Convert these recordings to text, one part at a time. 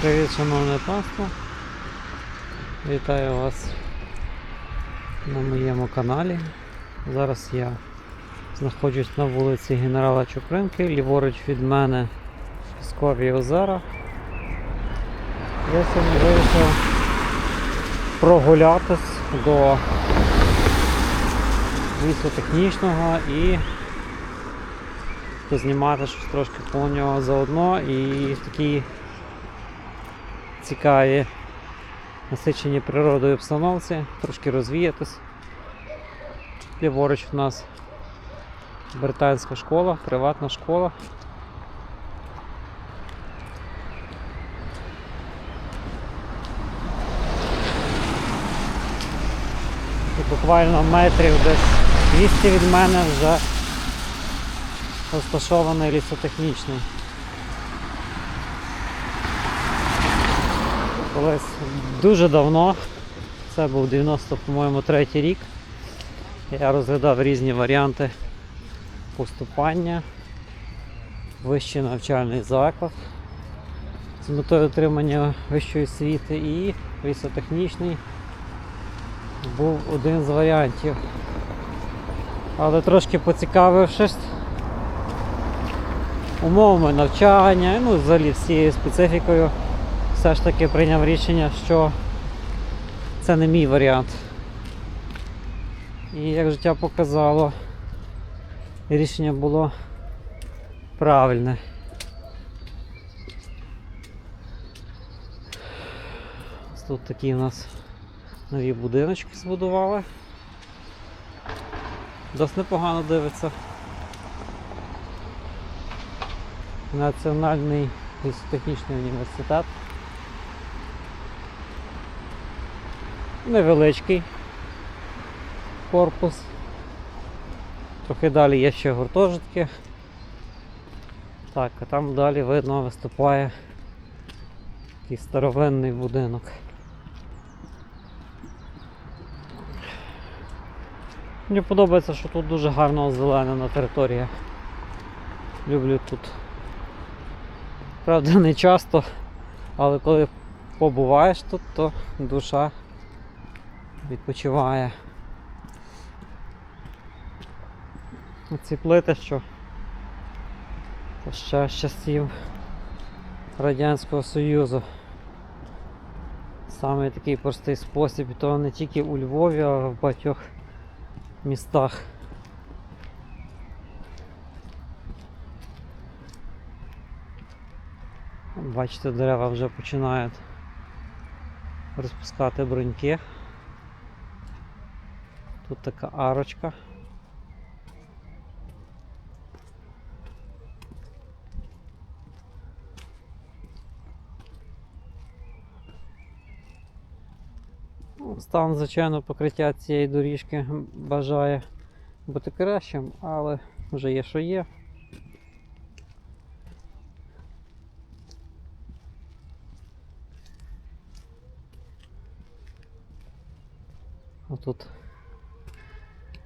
Привіт, шановне панство. Вітаю вас на моєму каналі. Зараз я знаходжусь на вулиці Генерала Чупринки, ліворуч від мене Піскові озера. Я сьогодні вирішив прогулятись до лісу технічного і познімати щось трошки по нього заодно і в такій цікаві насичені природою обстановці, трошки розвіятись. Ліворуч у нас британська школа, приватна школа. І буквально метрів десь 200 від мене вже розташований лісотехнічний. Колись дуже давно, це був 90, по-моєму, третій рік. Я розглядав різні варіанти поступання, вищий навчальний заклад з метою отримання вищої освіти і лісотехнічний був один з варіантів. Але трошки поцікавившись умовами навчання, ну взагалі всією специфікою все ж таки прийняв рішення, що це не мій варіант. І як життя показало, рішення було правильне. Тут такі у нас нові будиночки збудували. Досить непогано дивиться. Національний лісотехнічний університет. Невеличкий корпус. Трохи далі є ще гуртожитки. Так, а там далі видно виступає такий старовинний будинок. Мені подобається, що тут дуже гарно озеленена територія. Люблю тут. Правда, не часто, але коли побуваєш тут, то душа відпочиває. Ці плити, що ще з часів Радянського Союзу. Саме такий простий спосіб, і то не тільки у Львові, а в багатьох містах. Бачите, дерева вже починають розпускати бруньки. Тут така арочка. Ну, Стан, звичайно, покриття цієї доріжки бажає бути кращим, але вже є, що є. Отут,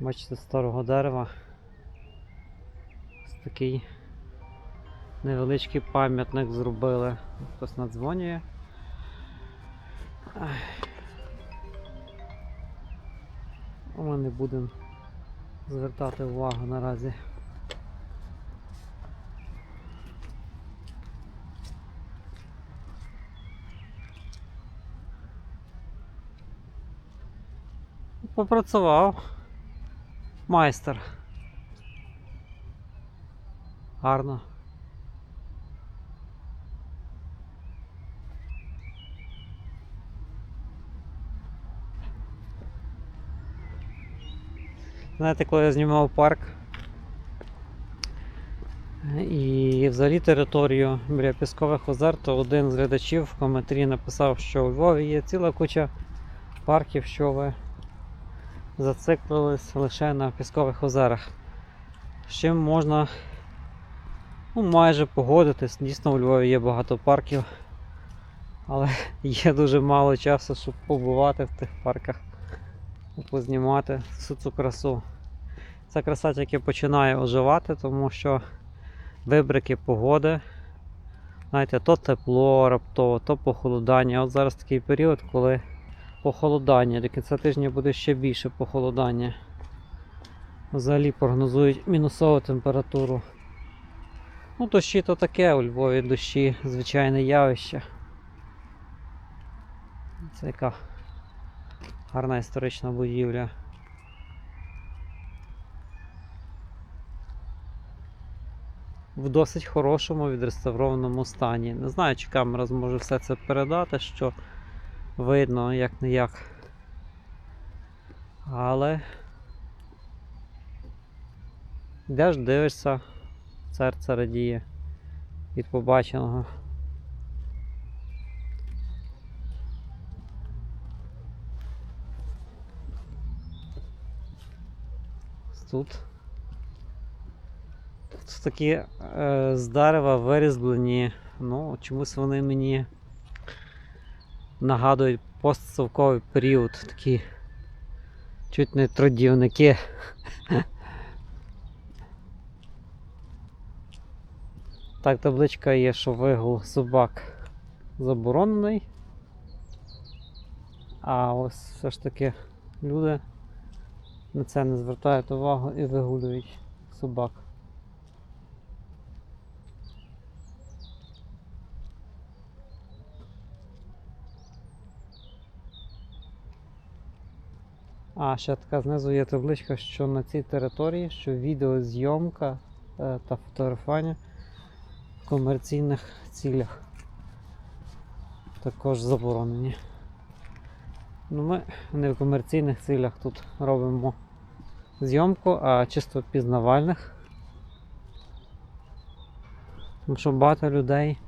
бачите, старого дерева ось такий невеличкий пам'ятник зробили. Хтось надзвонює. Ми не будемо звертати увагу наразі. Попрацював. Майстер. Гарно. Знаєте, коли я знімав парк і взагалі територію біля Піскових озер, то один з глядачів в коментарі написав, що у Львові є ціла куча парків, що ви зациклились лише на Піскових озерах. З чим можна ну, майже погодитись. Дійсно, у Львові є багато парків, але є дуже мало часу, щоб побувати в тих парках познімати всю цю красу. Ця краса тільки починає оживати, тому що вибрики погоди Знаєте, то тепло раптово, то похолодання. От зараз такий період, коли похолодання. До кінця тижня буде ще більше похолодання. Взагалі прогнозують мінусову температуру. Ну, дощі то таке у Львові дощі звичайне явище. Це яка гарна історична будівля. В досить хорошому відреставрованому стані. Не знаю, чи камера зможе все це передати, що видно як не як. Але йдеш, дивишся, серце радіє від побаченого. Тут. Тут такі е, з дерева вирізблені. Ну, чомусь вони мені нагадують постсовковий період. Такі чуть не трудівники. Так, табличка є, що вигул собак заборонений. А ось все ж таки люди на це не звертають увагу і вигулюють собак. А, ще така знизу є табличка, що на цій території, що відеозйомка е, та фотографування в комерційних цілях також заборонені. Ну, ми не в комерційних цілях тут робимо зйомку, а чисто пізнавальних. Тому що багато людей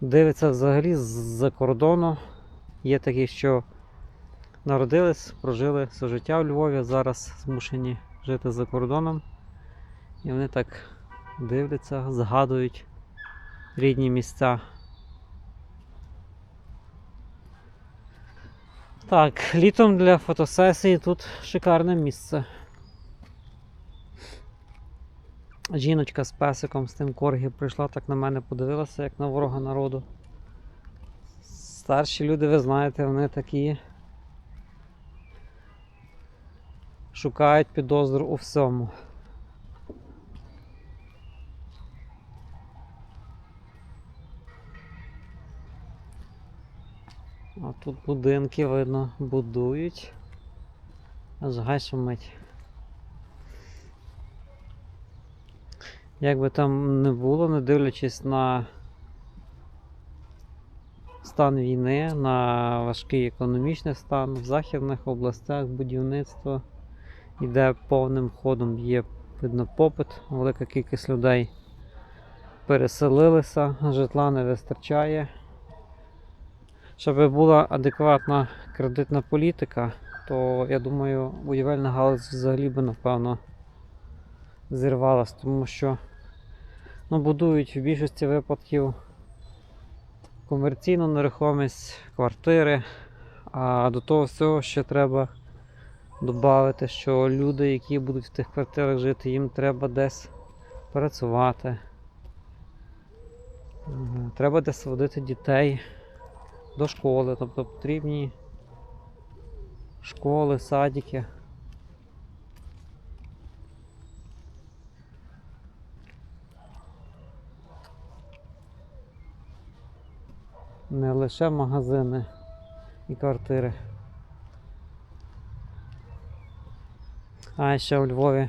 дивиться взагалі з-за кордону. Є такі, що народились, прожили все життя в Львові, зараз змушені жити за кордоном. І вони так дивляться, згадують рідні місця. Так, літом для фотосесії тут шикарне місце. Жіночка з песиком з тим коргі прийшла, так на мене подивилася, як на ворога народу. Старші люди, ви знаєте, вони такі. Шукають підозру у всьому. А тут будинки видно будують. Аж гай шумить. Як би там не було, не дивлячись на стан війни, на важкий економічний стан в західних областях будівництво йде повним ходом. Є видно попит, велика кількість людей переселилися, житла не вистачає. Щоб була адекватна кредитна політика, то я думаю, будівельна галузь взагалі би напевно зірвалась, тому що ну, будують в більшості випадків комерційну нерухомість, квартири, а до того всього ще треба додати, що люди, які будуть в тих квартирах жити, їм треба десь працювати. Треба десь водити дітей до школи, тобто потрібні школи, садики. Не лише магазини і квартири. А ще у Львові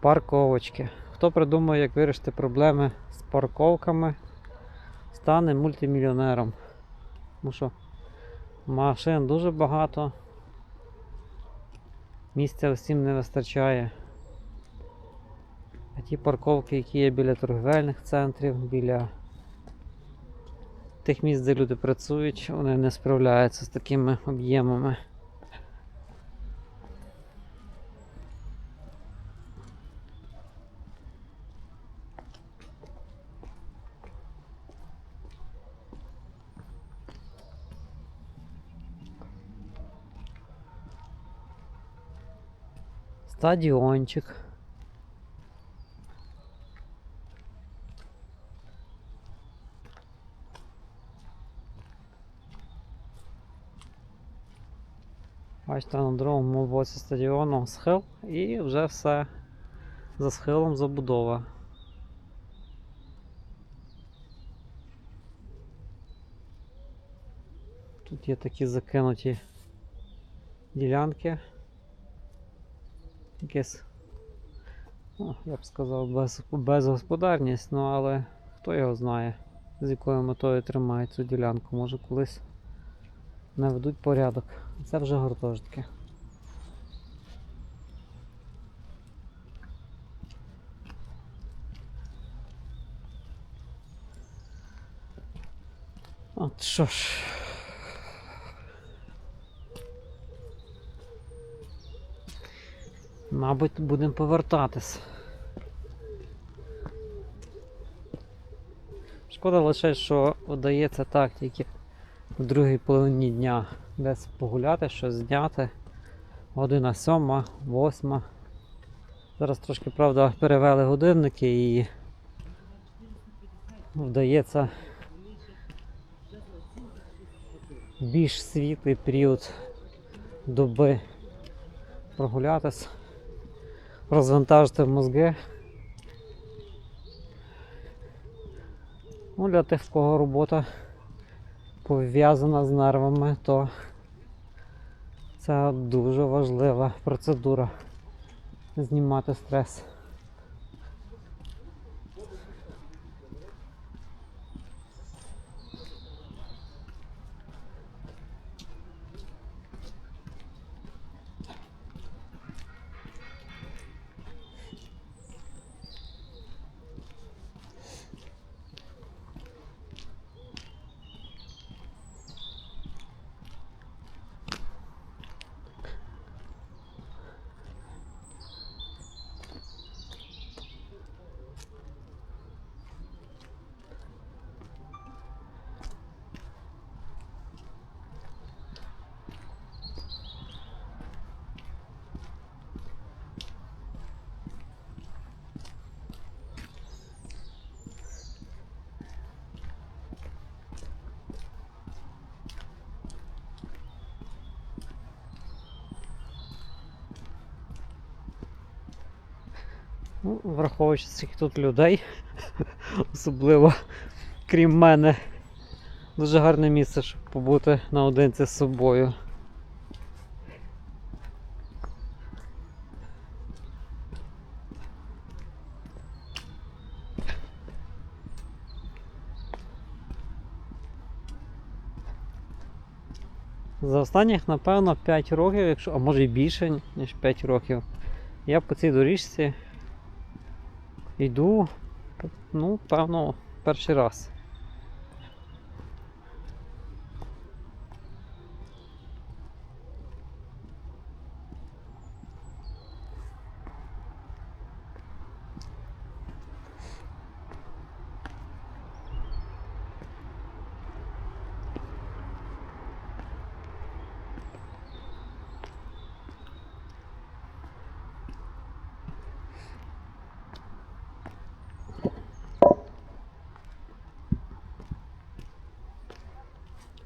парковочки. Хто придумає, як вирішити проблеми з парковками, стане мультимільйонером. Тому що машин дуже багато. Місця всім не вистачає. А ті парковки, які є біля торговельних центрів, біля тих місць, де люди працюють, вони не справляються з такими об'ємами. стадіончик. Бачите, на другому боці стадіону схил і вже все за схилом забудова. Тут є такі закинуті ділянки. Якесь, ну, я б сказав, без, безгосподарність, ну але хто його знає, з якою метою тримають цю ділянку. Може колись наведуть порядок. Це вже гуртожитки. От що ж. Мабуть, будемо повертатись. Шкода лише, що вдається так тільки в другій половині дня десь погуляти, щось зняти. Година сьома, восьма. Зараз трошки, правда, перевели годинники і вдається більш світлий період доби прогулятись, розвантажити мозги. Ну, для тих, в кого робота пов'язана з нервами, то це дуже важлива процедура знімати стрес. Ну, враховуючи скільки тут людей, особливо крім мене, дуже гарне місце, щоб побути наодинці з собою. За останніх, напевно, 5 років, якщо, а може і більше, ніж 5 років, я по цій доріжці йду, ну, певно, перший раз.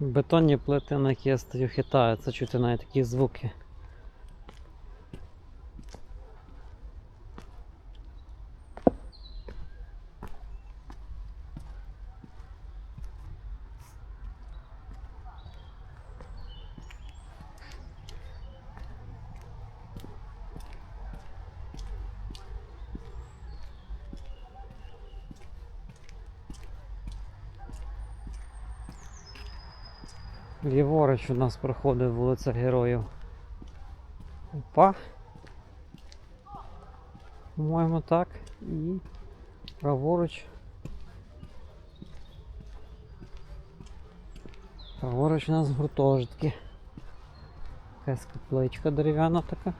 Бетонні плити, на які я стою, хитаються, чути навіть такі звуки. Ліворуч у нас проходить вулиця Героїв. Опа. По-моєму так. І праворуч. Праворуч у нас гуртожитки. Якась капличка дерев'яна така.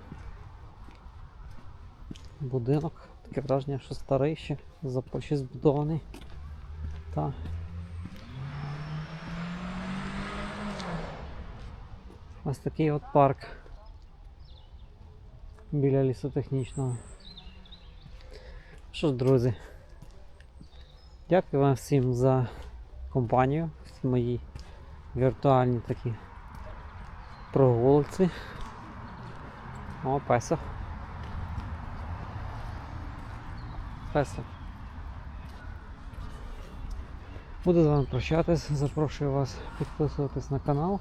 Будинок. Таке враження, що старий ще за Польщі збудований. Так. Ось такий от парк біля лісотехнічного. Що ж, друзі, дякую вам всім за компанію в моїй віртуальній такі прогулці. О, песо. Песо. Буду з вами прощатись. Запрошую вас підписуватись на канал.